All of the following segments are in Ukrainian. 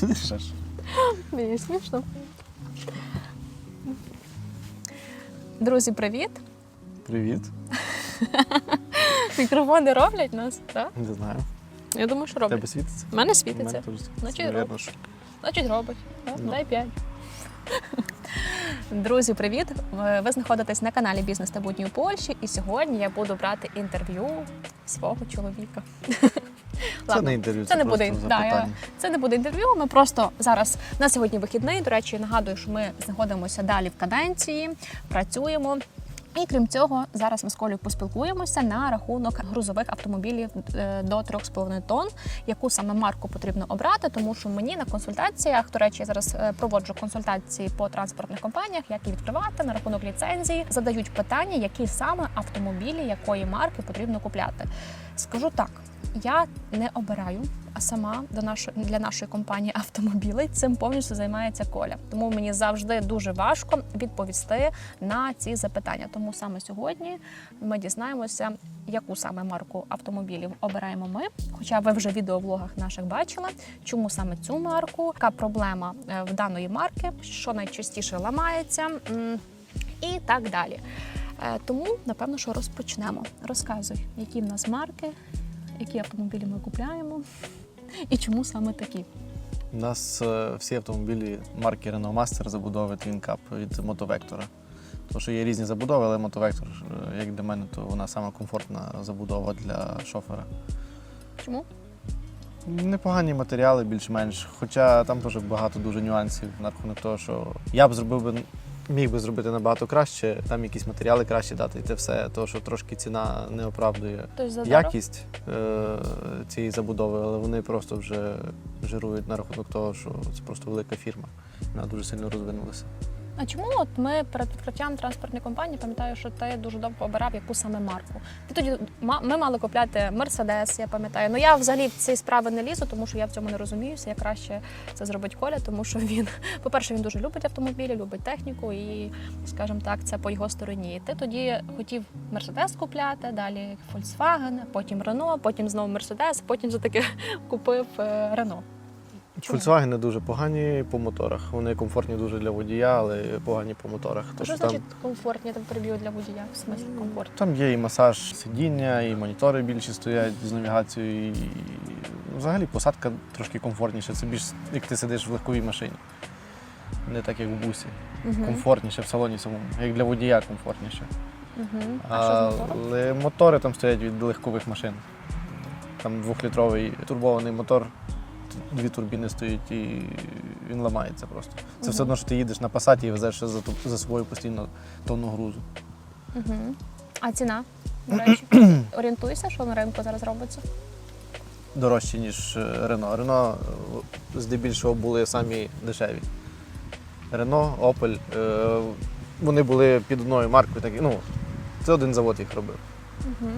Ти? Мені смішно. Друзі, привіт! Привіт. Мікрофони роблять нас, так? Не знаю. Я думаю, що В тебе світиться? У мене У світиться. мене теж. Значить, робить. Значить, робить. Так, Ну. Дай п'ять. Друзі, привіт! Ви ви знаходитесь на каналі Бізнес та будні у Польщі, і сьогодні я буду брати інтерв'ю свого чоловіка. Це Ладно, не інтерв'ю, це це, не буде, да, я- Це не буде інтерв'ю. Ми просто зараз на сьогодні вихідний. До речі, нагадую, що ми знаходимося далі в каденції, працюємо. І крім цього, зараз ми з Колею поспілкуємося на рахунок грузових автомобілів е, до 3,5 тонн, яку саме марку потрібно обрати, тому що мені на консультаціях, до речі, я зараз е, проводжу консультації по транспортних компаніях, як їх відкривати на рахунок ліцензії, задають питання, які саме автомобілі, якої марки потрібно купляти. Скажу так, я не обираю, а сама до нашої для нашої компанії автомобілей цим повністю займається Коля. Тому мені завжди дуже важко відповісти на ці запитання. Тому саме сьогодні ми дізнаємося, яку саме марку автомобілів обираємо ми. Хоча ви вже в відеоблогах наших бачили, чому саме цю марку, яка проблема е, в даної марки, що найчастіше ламається. І так далі. Е, Тому напевно, що розпочнемо. Розказуй, які в нас марки, які автомобілі ми купляємо і чому саме такі. У нас е, всі автомобілі марки Renault Master забудови Twin Cup від мотовектора. Тому що є різні забудови, але мотовектор, як для мене, то вона сама комфортна забудова для шофера. Чому? Непогані матеріали, більш-менш. Хоча там теж багато дуже нюансів на рахунок того, що я б зробив би. Міг би зробити набагато краще, там якісь матеріали краще дати, і це все, то що трошки ціна не оправдує Тобто якість е, цієї забудови, але вони просто вже жирують на рахунок того, що це просто велика фірма. Вона дуже сильно розвинулася. А чому от ми перед відкриттям транспортної компанії пам'ятаю, що ти дуже довго обирав яку саме марку? Ти тоді ми мали купляти Мерседес, я пам'ятаю. Ну я взагалі в ці справи не лізу, тому що я в цьому не розуміюся. Я краще це зробить Коля, тому що він, по-перше, він дуже любить автомобілі, любить техніку, і, скажімо так, це по його стороні. Ти тоді хотів Мерседес купляти, далі Volkswagen, потім Renault, потім знову Мерседес, потім вже таки купив Renault. Чому? Volkswagen не дуже погані по моторах. Вони комфортні дуже для водія, але погані по моторах. То Тож що там, значить комфортні там переб'ю для водія? В смислі комфорт? там є і масаж сидіння, і монітори більші стоять з навігацією, і взагалі посадка трошки комфортніша. Це більш як ти сидиш в легковій машині. Не так, як в бусі. Мгм. Комфортніше в салоні самому, як для водія комфортніше. Мгм. А що з мотором? Але мотори там стоять від легкових машин. Там двохлітровий турбований мотор, дві турбіни стоять і він ламається просто. Це все одно, що ти їдеш на пасаті і везеш за, ту- за собою постійно тонну грузу. Мгм. А ціна, до речі, орієнтуйся, що на ринку зараз робиться. Дорожче, ніж е, Рено. Рено е, здебільшого були самі дешеві. Рено, Опель. е, Вони були під одною маркою. Так, ну, це один завод їх робив. Угу.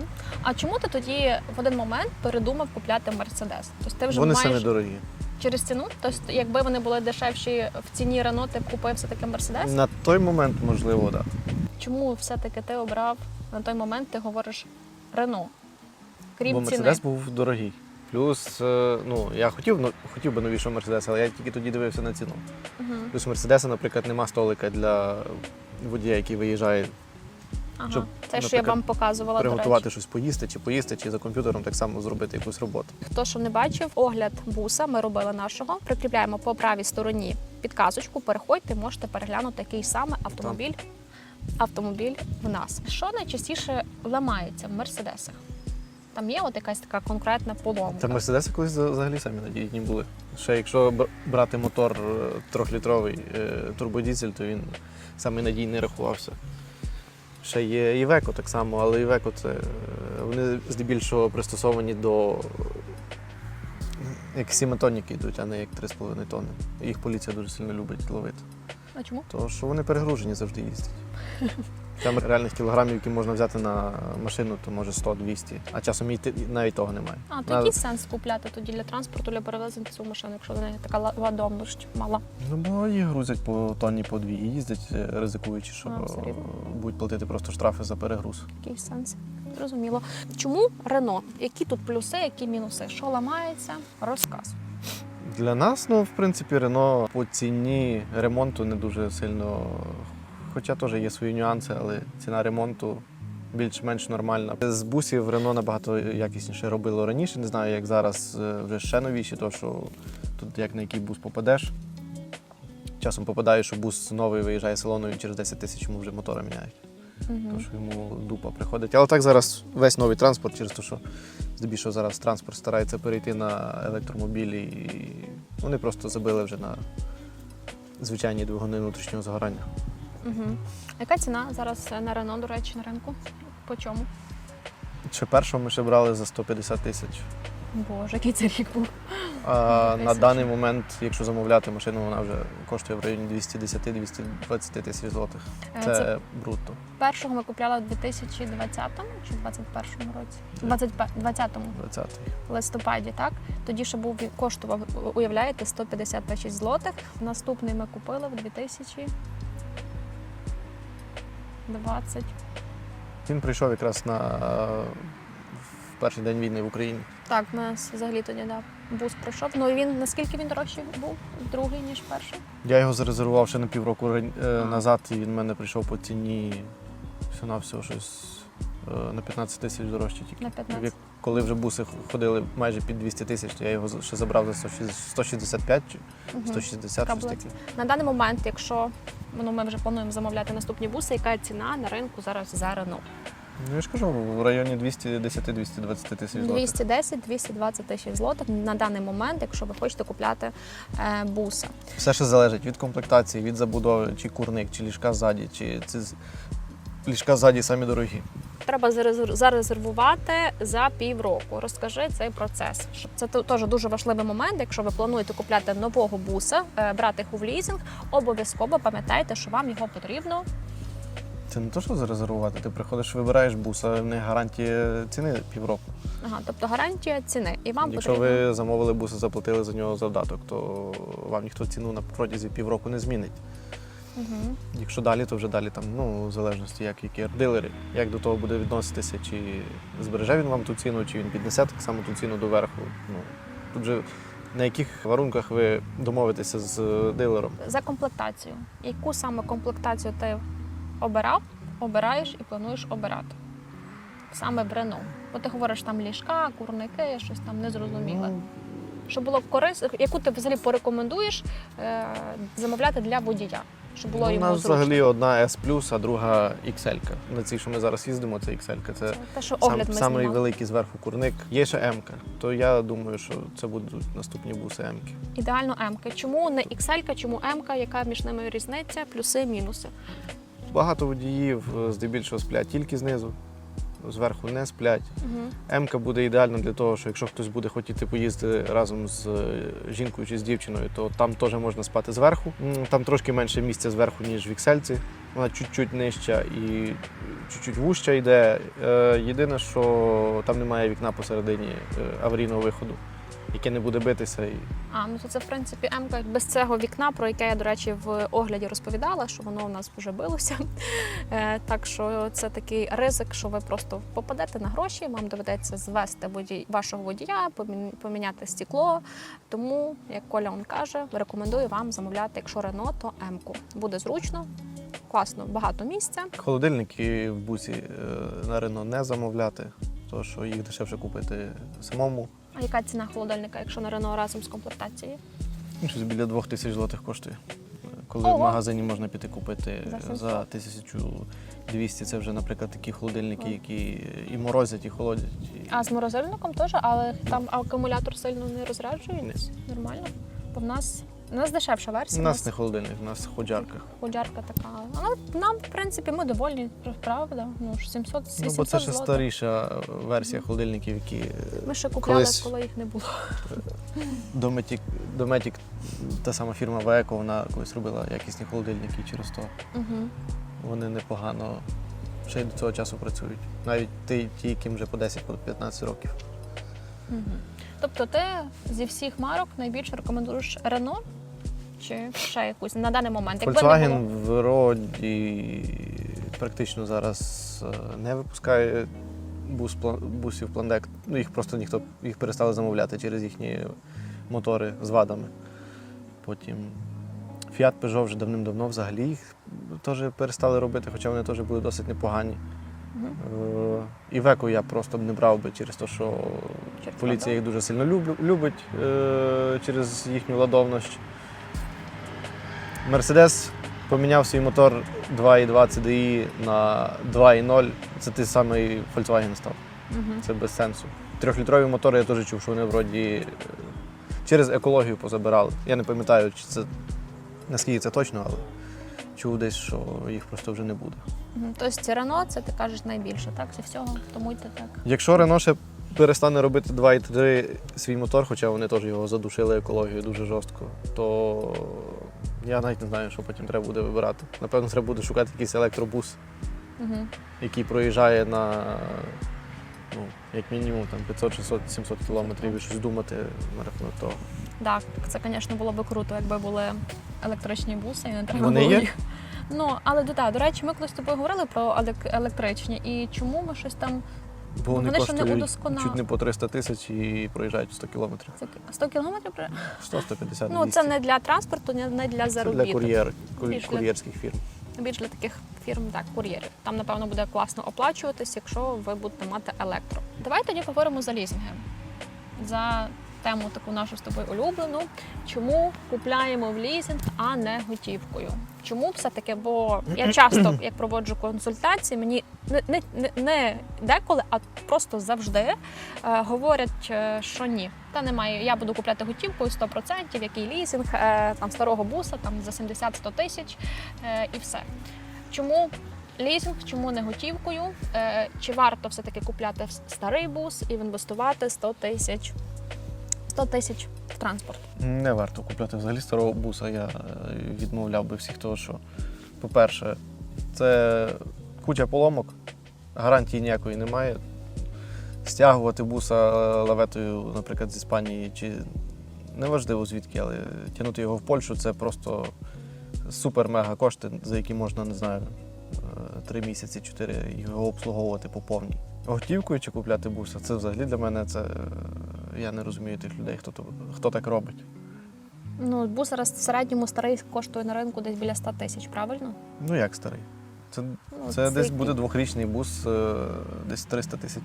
А чому ти тоді в один момент передумав купляти Мерседес? Тобто ти вже Вони маєш самі дорогі. через ціну? Тобто, якби вони були дешевші в ціні Рено, ти б купив все таки Мерседес? На той момент, можливо, так. Чому все-таки ти обрав на той момент, ти говориш Рено? Крім Бо ціни. Мерседес був дорогий. Плюс, е, ну, я хотів, ну, хотів би новішого Мерседеса, але я тільки тоді дивився на ціну. Угу. Плюс у Мерседеса, наприклад, нема столика для водія, який виїжджає Ага. щоб, Це що я вам показувала, до приготувати речі. щось поїсти, чи поїсти, чи за комп'ютером так само зробити якусь роботу. Хто що не бачив, огляд буса ми робили нашого. Прикріпляємо по правій стороні підказочку. Переходьте, можете переглянути який саме автомобіль. Автомобіль в нас. Що найчастіше ламається в мерседесах? Там є от якась така конкретна поломка. Та Мерседеси колись взагалі самі надійні були. Ще якщо брати мотор е, трьохлітровий е, турбодізель, то він самий надійний рахувався. Ще є Івеко так само, але Івеко це е, вони здебільшого пристосовані до як сіметонніки йдуть, а не як 3,5 тонни. Їх поліція дуже сильно любить ловити. А чому? Тому що вони перегружені завжди їздять. Там реальних кілограмів, які можна взяти на машину, то може 100-200, а часом і навіть того немає. А то який сенс купляти тоді для транспорту, для перевезення цю машину, якщо вона така ла- ладомність мала? Ну, бо їх грузять по тонні по дві і їздять, е, ризикуючи, що е, будуть платити просто штрафи за перегруз. Який сенс? Зрозуміло. Чому Рено? Які тут плюси, які мінуси? Що ламається? Розказ. Для нас, ну, в принципі, Рено по ціні ремонту не дуже сильно. Хоча теж є свої нюанси, але ціна ремонту більш-менш нормальна. З бусів Рено набагато якісніше робило раніше. Не знаю, як зараз е, вже ще новіші, то що тут як на який бус попадеш. Часом попадаєш, що бус новий виїжджає з салону і через 10 тисяч йому вже мотора міняють. Тому що йому дупа приходить. Але так зараз весь новий транспорт, через те, що здебільшого зараз транспорт старається перейти на електромобілі, і вони просто забили вже на звичайні двигуни внутрішнього згорання. Угу. Яка ціна зараз на Рено, до речі, на ринку? По чому? Ще першого ми ще брали за 150 тисяч. Боже, який це рік був. А на даний момент, якщо замовляти машину, вона вже коштує в районі 210-220 тисяч злотих. Е, Це, це брутто. Першого ми купляли у 2020 чи 2021 році? 2020 20 листопаді, так? Тоді ще був коштував, уявляєте, 156 злотих. Наступний ми купили в 2020. Він прийшов якраз на в перший день війни в Україні. Так, в нас взагалі тоді да, бус пройшов. Ну і він наскільки він дорожчий був? Другий, ніж перший? Я його зарезервував ще на півроку е, назад, і він в мене прийшов по ціні всього на всього щось е, на 15 тисяч дорожче тільки. На 15. Коли вже буси ходили майже під 200 тисяч, то я його ще забрав за 165 чи Мгм. 160 щось таке. На даний момент, якщо ну, ми вже плануємо замовляти наступні буси, яка ціна на ринку зараз за Renault? Ну я ж кажу, в районі 210-220 тисяч злотих. 210-220 тисяч злотих на даний момент, якщо ви хочете купляти е, буса. Все ще залежить від комплектації, від забудови, чи курник, чи ліжка ззаді, чи з- ліжка ззаді самі дорогі. Треба зарезервувати за півроку. Розкажи цей процес. Це теж дуже важливий момент. Якщо ви плануєте купляти нового буса, е, брати їх у лізинг, обов'язково пам'ятайте, що вам його потрібно. Це не то, що зарезервувати. Ти приходиш, вибираєш бус, а в них гарантія ціни півроку. Ага, тобто гарантія ціни. І вам Якщо потрібно. ви замовили бус і заплатили за нього завдаток, то вам ніхто ціну на протязі півроку не змінить. Угу. Якщо далі, то вже далі там, ну, в залежності, як які дилери, як до того буде відноситися, чи збереже він вам ту ціну, чи він піднесе так само ту ціну доверху. Ну, тут же на яких варунках ви домовитеся з дилером. За комплектацію. Яку саме комплектацію ти обирав, обираєш і плануєш обирати? Саме Renault. Бо ти говориш там ліжка, курники, щось там незрозуміле. Ну, Щоб було корисно, яку ти взагалі порекомендуєш е, замовляти для водія, щоб було Ну, у йому нас зручно. взагалі одна S+, а друга XL. На цій, що ми зараз їздимо, це XL. Це Це те, що сам, огляд ми самий знімали. великий зверху курник. Є ще М, то я думаю, що це будуть наступні буси М. Ідеально М. Чому не XL, чому М, яка між ними різниця, плюси, мінуси? Багато водіїв е, здебільшого сплять тільки знизу, зверху не сплять. Угу. М-ка буде ідеально для того, що якщо хтось буде хотіти поїздити разом з е, жінкою чи з дівчиною, то там теж можна спати зверху. Там трошки менше місця зверху, ніж в іксельці. Вона чуть-чуть нижча і чуть-чуть вужча йде. Е, Єдине, що там немає вікна посередині е, аварійного виходу, яке не буде битися. І... А, ну то це в принципі М без цього вікна, про яке я, до речі, в огляді розповідала, що воно у нас вже билося. Е, так що це такий ризик, що ви просто попадете на гроші, вам доведеться звести водій, вашого водія, помі- поміняти стекло. Тому, як Коля он каже, рекомендую вам замовляти, якщо Рено, то М-ку. Буде зручно, класно, багато місця. Холодильники в бусі е, на Рено не замовляти, тому що їх дешевше купити самому. А яка ціна холодильника, якщо на Рено разом з комплектацією? Ну, Щось біля двох тисяч злотих коштує. Коли Ого. в магазині можна піти купити За 700. за 1200, це вже, наприклад, такі холодильники, які і морозять, і холодять. І... А з морозильником теж, але там акумулятор сильно не розряджується. Нормально. Бо в нас у нас дешевша версія. У нас не холодильник, у нас ходжарка. Ходярка така. Але нам, в принципі, ми довольні, правда. Ну, ж 700 Ну, 700 бо це ще злотих. старіша версія холодильників, які Ми ще купляли, колись- коли їх не було. Дометік, Дометік, та сама фірма Веко, вона колись робила якісні холодильники через то. Угу. Вони непогано ще й до цього часу працюють. Навіть ті, ті яким вже по 10-15 років. Угу. Тобто ти зі всіх марок найбільше рекомендуєш Рено чи ще якусь на даний момент? Якби не Volkswagen було... вроді практично зараз е, не випускає бус, пла- бусів Пландек. Ну, їх просто ніхто їх перестали замовляти через їхні мотори з вадами. Потім Fiat Peugeot вже давним-давно взагалі їх теж перестали робити, хоча вони теж були досить непогані. Мгм. Е, Івеку я просто б не брав би через те, що Через поліція їх дуже сильно любить е, через їхню ладовність. Мерседес поміняв свій мотор 2.2 CDI на 2.0. Це той самий Volkswagen став. Мгм. Це без сенсу. Трьохлітрові мотори я теж чув, що вони вроді е, через екологію позабирали. Я не пам'ятаю, чи це наскільки це точно, але чув десь, що їх просто вже не буде. Тобто Рено, це ти кажеш найбільше, так? Зі всього, тому й ти так. Якщо Рено ще перестане робити 2.3 свій мотор, хоча вони теж його задушили екологію дуже жорстко, то я навіть не знаю, що потім треба буде вибирати. Напевно, треба буде шукати якийсь електробус, Угу. який проїжджає на ну, як мінімум там 500, 600, 700 кілометрів і щось думати на рахунок того. Так, це, звісно, було б круто, якби були електричні буси і не треба було їх. Ну, але да, до речі, ми колись з тобою говорили про елек- електричні, і чому ми щось там. Бо вони, Вони ще не удосконали. чуть не по 300 тисяч і проїжджають 100 кілометрів. Це 100 кілометрів? при- 100-150 Ну, це не для транспорту, не для Це для кур'єр, кур'єрських фірм. Більш для таких фірм, так, кур'єрів. Там, напевно, буде класно оплачуватись, якщо ви будете мати електро. Давай тоді поговоримо за лізинги. За тему таку нашу з тобою улюблену. Чому купляємо в лізинг, а не готівкою? Чому все-таки? Бо я часто, як проводжу консультації, мені не, не, не, деколи, а просто завжди е, говорять, е, що ні. Та немає. Я буду купляти готівкою 100%, який лізинг, е, там старого буса там за 70-100 тисяч е, і все. Чому лізинг, чому не готівкою? Е, чи варто все-таки купляти в старий бус і інвестувати 100 тисяч 100 тисяч в транспорт? Не варто купляти взагалі старого буса. Я е, відмовляв би всіх того, що, по-перше, це куча поломок, гарантії ніякої немає. Стягувати буса е, лаветою, наприклад, з Іспанії, чи неважливо звідки, але тягнути його в Польщу це просто супер-мега кошти, за які можна, не знаю, е, три місяці, чотири його обслуговувати по повній. Готівкою чи купляти буса, це взагалі для мене це. е, Я не розумію тих людей, хто, хто так робить. Ну, бус зараз в середньому старий коштує на ринку десь біля 100 тисяч, правильно? Ну як старий? Це, Ну, це десь який? буде двохрічний бус, е, десь 300 тисяч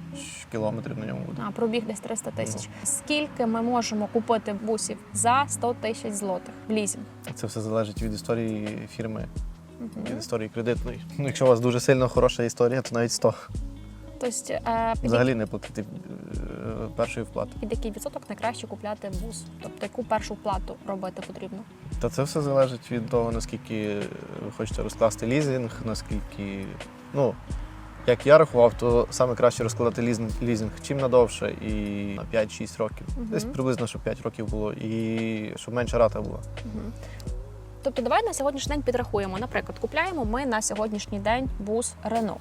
кілометрів на ньому буде. А, пробіг десь 300 тисяч. Скільки ми можемо купити бусів за 100 тисяч злотих в лізинг? Це все залежить від історії фірми. Від історії кредитної. Ну, якщо у вас дуже сильно хороша історія, то навіть 100. Тобто, е, під, Взагалі не платити е, першої вплати. під який відсоток найкраще купляти бус? Тобто, яку першу вплату робити потрібно? Та це все залежить від того, наскільки ви хочете розкласти лізинг, наскільки. Ну, як я рахував, то саме краще розкладати лізинг, лізинг чим надовше і на 5-6 років. Десь приблизно, щоб 5 років було, і щоб менша рата була. Мгм. Тобто, давай на сьогоднішній день підрахуємо. Наприклад, купляємо ми на сьогоднішній день бус Рено.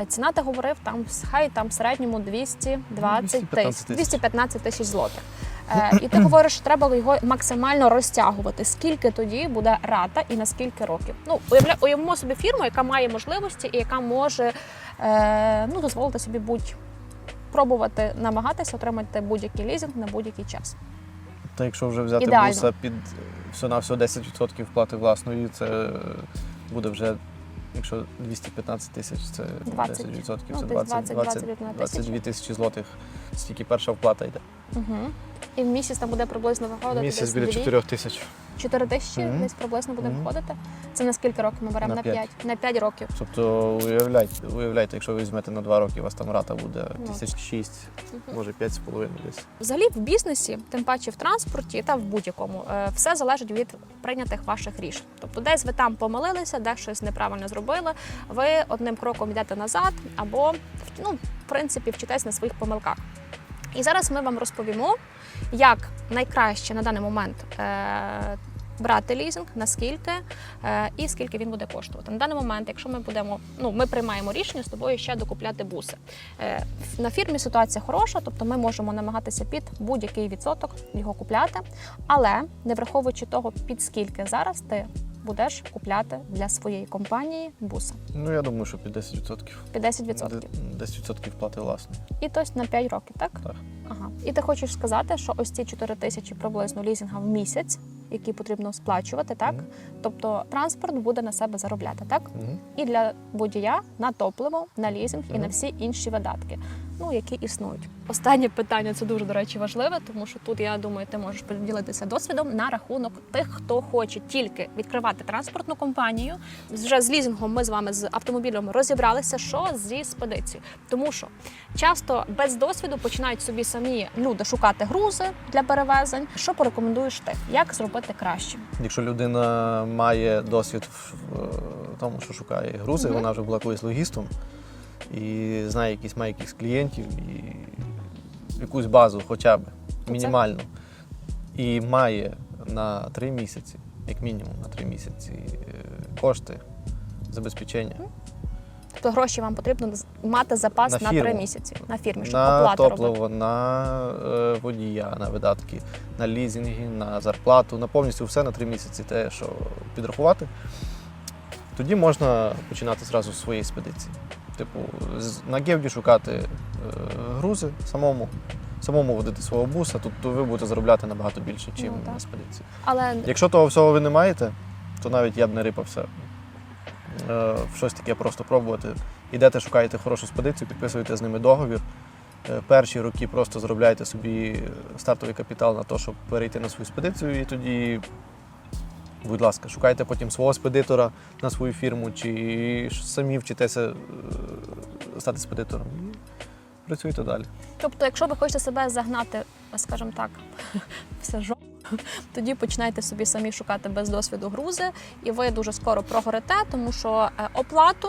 Е, Ціна ти говорив там хай там в середньому 220 тисяч тисяч. 215 тисяч злотих. Е, і ти говориш, що треба його максимально розтягувати. Скільки тоді буде рата і на скільки років? Ну уявимо собі фірму, яка має можливості і яка може е, ну, дозволити собі будь пробувати намагатися отримати будь-який лізинг на будь-який час. Та якщо вже взяти Ідеально. буса під все на все 10% вплати власної, це буде вже. Якщо 215 тисяч, це 20. 10%, Ну, це десь 20, 20, 20, 22 тисячі злотих, стільки перша вплата йде. Угу. І в місяць там буде приблизно виходити Місяць біля 4 тисяч. 4 тисячі Мгм. десь приблизно буде Мгм. виходити. Це на скільки років ми беремо? На На 5. п'ять. На 5 років. Тобто уявляйте, уявляйте, якщо ви візьмете на 2 роки, у вас там рата буде Ну. тисяч 6, Мгм. може 5,5 десь. Взагалі в бізнесі, тим паче в транспорті та в будь-якому, е, все залежить від прийнятих ваших рішень. Тобто, десь ви там помилилися, де щось неправильно зробили, ви одним кроком йдете назад, або ну, в принципі вчитесь на своїх помилках. І зараз ми вам розповімо, як найкраще на даний момент е, брати лізинг, наскільки е, і скільки він буде коштувати. На даний момент, якщо ми будемо, ну ми приймаємо рішення з тобою ще докупляти буси. Е, на фірмі ситуація хороша, тобто ми можемо намагатися під будь-який відсоток його купляти, але не враховуючи того, під скільки зараз ти будеш купляти для своєї компанії буса. Ну я думаю, що під 10%. Під 10%. Де- 10% вплати власної. І тобто на 5 років, так? Так. Ага. І ти хочеш сказати, що ось ці 4 тисячі приблизно лізінга в місяць, які потрібно сплачувати, так? Мгм. Тобто транспорт буде на себе заробляти, так? Мгм. І для водія на топливо, на лізинг і на всі інші видатки, ну які існують. Останнє питання це дуже до речі важливе, тому що тут я думаю, ти можеш поділитися досвідом на рахунок тих, хто хоче тільки відкривати транспортну компанію. Вже з лізингом ми з вами з автомобілем розібралися, що зі спедицією. Тому що часто без досвіду починають собі самі люди шукати грузи для перевезень. Що порекомендуєш ти? Як зробити краще? Якщо людина має досвід в тому, що шукає грузи, Мгм. вона вже була колись логістом і знає якісь, має якихось клієнтів і якусь базу хоча б мінімальну. І має на три місяці, як мінімум на три місяці, е, кошти, забезпечення. Тобто гроші вам потрібно мати запас На на, три фірму. місяці на фірмі, щоб на оплати топливо, робити. на е, водія, на видатки, на лізинги, на зарплату, на повністю все на три місяці, те, що підрахувати. Тоді можна починати зразу з своєї експедиції. Типу, на гевді шукати е, грузи самому, самому водити свого буса, тут ви будете заробляти набагато більше, ніж Ну, на експедиції. Але Якщо того всього ви не маєте, то навіть я б не рипався е, в щось таке просто пробувати. Ідете, шукаєте хорошу спедицію, підписуєте з ними договір. Е, Перші роки просто заробляєте собі стартовий капітал на те, щоб перейти на свою спедицію, і тоді, будь ласка, шукайте потім свого спедитора на свою фірму, чи самі вчитеся е, стати спедитором. Працюйте далі. тобто, якщо ви хочете себе загнати, скажімо так, все жо. Тоді починайте собі самі шукати без досвіду грузи, і ви дуже скоро прогорите, тому що е, оплату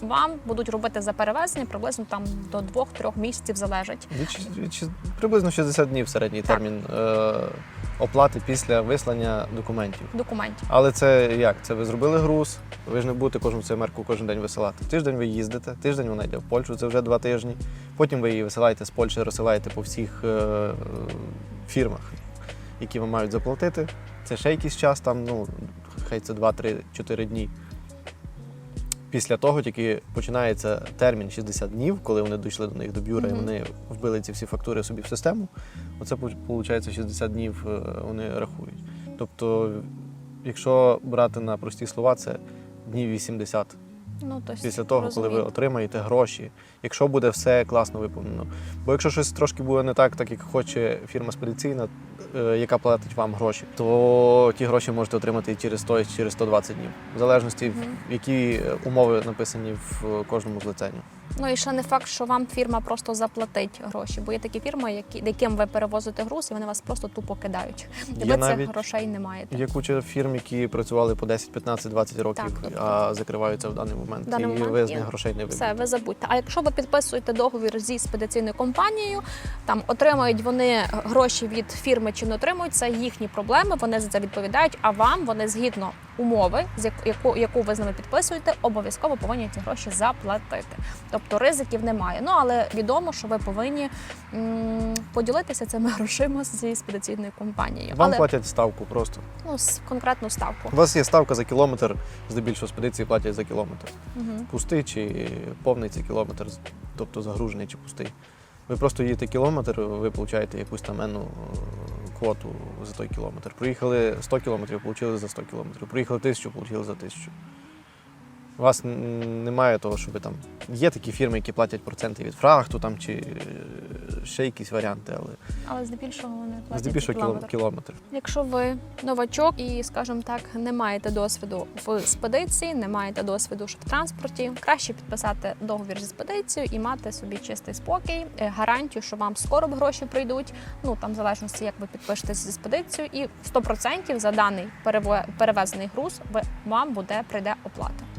вам будуть робити за перевезення приблизно там до 2-3 місяців залежить. Від, від приблизно 60 днів середній Так. термін е, оплати після вислання документів. Документів. Але це як? Це ви зробили груз, ви ж не будете кожну цю мерку кожен день висилати. Тиждень ви їздите, тиждень вона йде в Польщу, це вже два тижні. Потім ви її висилаєте з Польщі, розсилаєте по всіх е, е, фірмах, які вам мають заплатити. Це ще якийсь час, там, ну, хай це 2-3-4 дні. Після того тільки починається термін 60 днів, коли вони дійшли до них до бюра і вони вбили ці всі фактури собі в систему. Оце виходить 60 днів е, вони рахують. Тобто, якщо брати на прості слова, це днів 80 Ну, тобто, після того, коли ви отримаєте гроші, якщо буде все класно виповнено. Бо якщо щось трошки буде не так, так як хоче фірма спедиційна, е, яка платить вам гроші, то ті гроші можете отримати і через 100, і через 120 днів, в залежності, в Мгм. які умови написані в кожному злиценні. Ну і ще не факт, що вам фірма просто заплатить гроші, бо є такі фірми, які, яким ви перевозите груз, і вони вас просто тупо кидають. І ви цих грошей не маєте. Є куча фірм, які працювали по 10, 15, 20 років, Так, тобто- а закриваються в даний момент. В даний і момент ви з них грошей не Все, ви забудьте. А якщо ви підписуєте договір зі спедиційною компанією, там отримають вони гроші від фірми чи не отримують, це їхні проблеми. Вони за це відповідають. А вам вони згідно умови, з яку- яку, ви з ними підписуєте, обов'язково повинні ці гроші заплатити. Тобто ризиків немає. Ну але відомо, що ви повинні м, поділитися цими грошима зі спедиційною компанією. Вам але платять ставку просто. ну, конкретну ставку. У вас є ставка за кілометр, здебільшого спедиції платять за кілометр. Угу. Пустий чи повний цей кілометр, тобто загружений чи пустий. Ви просто їдете кілометр, ви отримуєте якусь там енну квоту за той кілометр. Проїхали 100 кілометрів, отримали за 100 кілометрів. Проїхали 1000, отримали за 1000. У вас немає того, що ви там. Є такі фірми, які платять проценти від фрахту там, чи е, ще якісь варіанти, але Але здебільшого вони платять здебільшого кілометр. кілометр. Якщо ви новачок і, скажімо так, не маєте досвіду в спедиції, не маєте досвіду в транспорті, краще підписати договір зі спедицією і мати собі чистий спокій, е, гарантію, що вам скоро б гроші прийдуть. Ну там в залежності, як ви підпишетеся зі спедицією, і 100% за даний перевезений груз ви вам буде прийде оплата.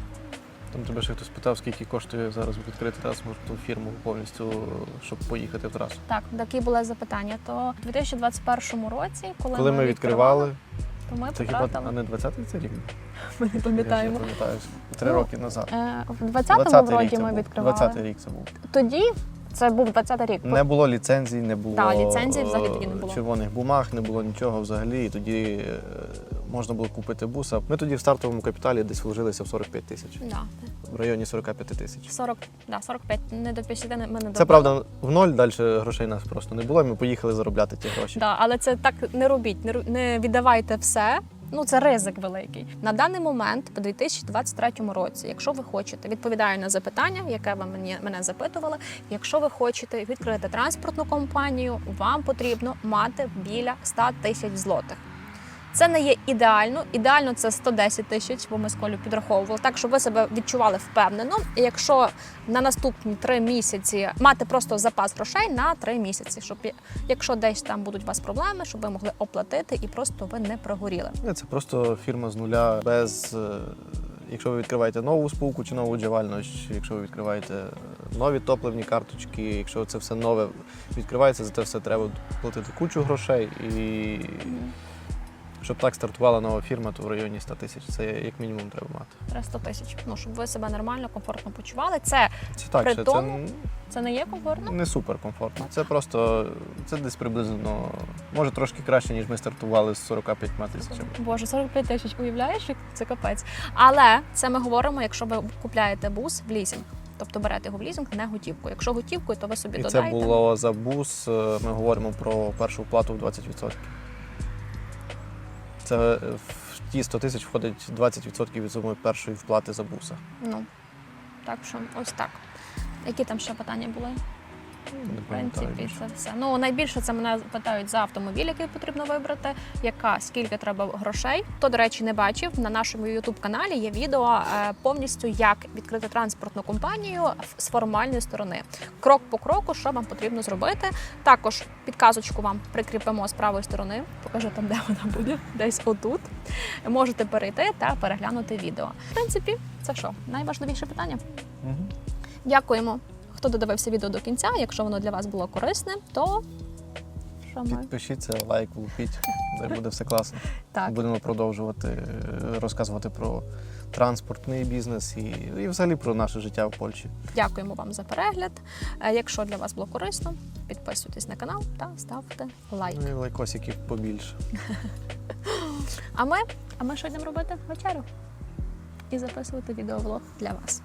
Там тебе ще хтось питав, скільки коштує зараз відкрити транспортну фірму повністю, щоб поїхати в трасу. Так, такі були запитання. То в 2021 році, коли, Коли ми відкривали, то ми це хіба а не 20-й це рік? Ми не пам'ятаємо. Я пам'ятаю, три Ну, роки назад. Е, В 20-му 20-й вроді рік це ми був. відкривали. 20-й рік це був. Тоді це був 20-й рік. Не було ліцензій, не було Так, ліцензій взагалі тоді не е, було. червоних бумаг, не було нічого взагалі. І тоді е, можна було купити буса. Ми тоді в стартовому капіталі десь вложилися в 45 тисяч, Да. в районі 45 тисяч. 40, да, 45, не до 50 ми не Це правда в ноль, далі грошей нас просто не було. і Ми поїхали заробляти ті гроші. Да, але це так не робіть, не, не віддавайте все. Ну, це ризик великий. На даний момент, по 2023 році, якщо ви хочете, відповідаю на запитання, яке ви мені мене запитували. Якщо ви хочете відкрити транспортну компанію, вам потрібно мати біля 100 тисяч злотих. Це не є ідеально. Ідеально це 110 тисяч, бо ми з Колю підраховували, так щоб ви себе відчували впевнено. І якщо на наступні три місяці мати просто запас грошей на три місяці, щоб якщо десь там будуть у вас проблеми, щоб ви могли оплатити і просто ви не прогоріли. Це просто фірма з нуля без. е, Якщо ви відкриваєте нову спілку чи нову джавальність, якщо ви відкриваєте нові топливні карточки, якщо це все нове відкривається, за це все треба платити кучу грошей. І щоб так стартувала нова фірма, то в районі 100 тисяч. Це як мінімум треба мати. 300 тисяч. Ну щоб ви себе нормально, комфортно почували. Це, Це так, При що тому- це не є комфортно. не супер комфортно. Це просто це десь приблизно, може трошки краще, ніж ми стартували з 45 тисячами. Боже, 45 тисяч, уявляєш, як це капець. Але це ми говоримо, якщо ви купляєте бус в лізинг. Тобто берете його в лізинг не готівкою. Якщо готівкою, то ви собі І це було за бус. е, Ми говоримо про першу вплату в 20%. Це е, в ті 100 тисяч входить 20% від суми першої вплати за буса. Ну так що ось так. Які там ще питання були? Не В принципі, це все. Ну найбільше це мене питають за автомобіль, який потрібно вибрати, яка скільки треба грошей. Хто, до речі, не бачив на нашому youtube каналі є відео е, повністю, як відкрити транспортну компанію з формальної сторони. Крок по кроку, що вам потрібно зробити. Також підказочку вам прикріпимо з правої сторони. Покажу там, де вона буде, десь отут. Можете перейти та переглянути відео. В принципі, це що найважливіше питання. Мгм. Дякуємо, хто додивився відео до кінця. Якщо воно для вас було корисне, то що ми Підпишіться, лайк, влупіть. Дай буде все класно. так. Будемо продовжувати е, розказувати про транспортний бізнес і, і взагалі про наше життя в Польщі. Дякуємо вам за перегляд. Е, Якщо для вас було корисно, підписуйтесь на канал та ставте лайк. Ну і лайкосиків побільше. А ми, а ми що йдемо робити? Вечерю і записувати відеоблог для вас.